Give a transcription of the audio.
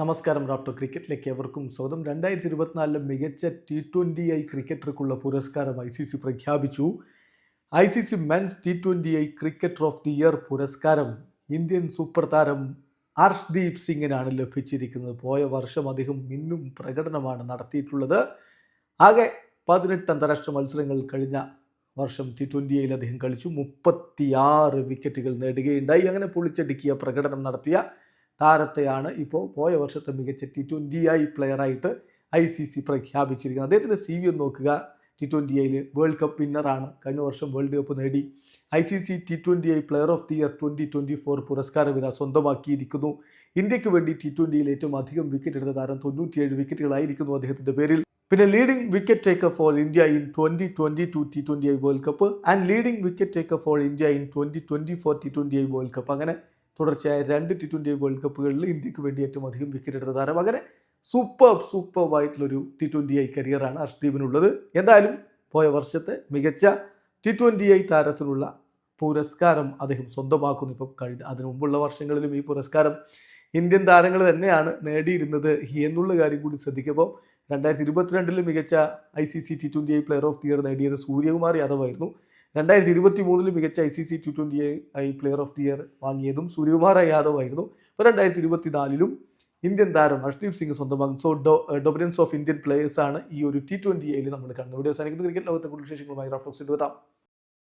നമസ്കാരം റാഫ്റ്റോ ക്രിക്കറ്റിലേക്ക് എവർക്കും സ്വാഗതം. രണ്ടായിരത്തി ഇരുപത്തിനാലിലെ മികച്ച ടി ട്വന്റി ഐ ക്രിക്കറ്റർക്കുള്ള പുരസ്കാരം ഐ സി സി പ്രഖ്യാപിച്ചു. I C C men's T twenty I cricketer of the year പുരസ്കാരം ഇന്ത്യൻ സൂപ്പർ താരം ഹർഷ്ദീപ് സിംഗിനാണ് ലഭിച്ചിരിക്കുന്നത്. പോയ വർഷം അദ്ദേഹം മിന്നും പ്രകടനമാണ് നടത്തിയിട്ടുള്ളത്. ആകെ പതിനെട്ട് അന്താരാഷ്ട്ര മത്സരങ്ങൾ കഴിഞ്ഞ വർഷം ടി ട്വന്റി അദ്ദേഹം കളിച്ചു. മുപ്പത്തിയാറ് വിക്കറ്റുകൾ നേടുകയുണ്ടായി. അങ്ങനെ പൊളിച്ചടുക്കിയ പ്രകടനം നടത്തിയ താരത്തെയാണ് ഇപ്പോൾ പോയ വർഷത്തെ മികച്ച ടി ട്വന്റി ഐ പ്ലെയറായിട്ട് ഐ സി സി പ്രഖ്യാപിച്ചിരിക്കുന്നത്. അദ്ദേഹത്തിന്റെ സി വി ഒന്ന് നോക്കുക. ടി ട്വന്റി ഐയിൽ വേൾഡ് കപ്പ് വിന്നറാണ് കഴിഞ്ഞ വർഷം വേൾഡ് കപ്പ് നേടി. I C C T twenty I player of the year twenty twenty four പുരസ്കാരം ഇതാ സ്വന്തമാക്കിയിരിക്കുന്നു. ഇന്ത്യയ്ക്ക് വേണ്ടി ടി ട്വന്റിയിൽ ഏറ്റവും അധികം വിക്കറ്റ് എടുത്ത താരം തൊണ്ണൂറ്റിയേഴ് വിക്കറ്റുകളായിരിക്കുന്നു അദ്ദേഹത്തിന്റെ പേരിൽ. പിന്നെ leading wicket taker for India in twenty twenty two T twenty I world cup and leading wicket taker for India in twenty twenty four T twenty I world cup അങ്ങനെ തുടർച്ചയായ രണ്ട് ടി ട്വന്റി വേൾഡ് കപ്പുകളിൽ ഇന്ത്യയ്ക്ക് വേണ്ടി ഏറ്റവും അധികം wicket എടുത്ത താരം അങ്ങനെ സൂപ്പർ സൂപ്പർ ആയിട്ടുള്ളൊരു ടി ട്വന്റി ഐ കരിയറാണ് ഹർഷ്ദീപിനുള്ളത്. എന്തായാലും പോയ വർഷത്തെ മികച്ച ടി ട്വന്റി ഐ താരത്തിനുള്ള പുരസ്കാരം അദ്ദേഹം സ്വന്തമാക്കുന്നു. ഇപ്പം കഴിഞ്ഞ അതിനു മുമ്പുള്ള വർഷങ്ങളിലും ഈ പുരസ്കാരം ഇന്ത്യൻ താരങ്ങൾ തന്നെയാണ് നേടിയിരുന്നത് എന്നുള്ള കാര്യം കൂടി ശ്രദ്ധിക്കുമ്പോൾ രണ്ടായിരത്തി ഇരുപത്തിരണ്ടിൽ മികച്ച I C C T twenty I player of the year നേടിയത് സൂര്യകുമാർ യാദവ് ആയിരുന്നു രണ്ടായിരത്തി ഇരുപത്തി മൂന്നിൽ മികച്ച I C C T twenty I player of the year വാങ്ങിയതും Suryakumar Yadav ആയിരുന്നു ഇപ്പോൾ രണ്ടായിരത്തി ഇരുപത്തി നാലിലും ഇന്ത്യൻ താരം Harshdeep Singh സ്വന്തമാകും. So do dominance of Indian പ്ലേയേഴ്സാണ് ഈ ഒരു ടി ട്വന്റി ഐയിൽ നമ്മൾ കാണുന്നത്. ഇവിടെ സാധിക്കുന്ന ക്രിക്കറ്റ് ലോകത്തെ കൂടുതൽ വിശേഷങ്ങളുമായി റഫ്ലോക്സിന്റെ എത്താം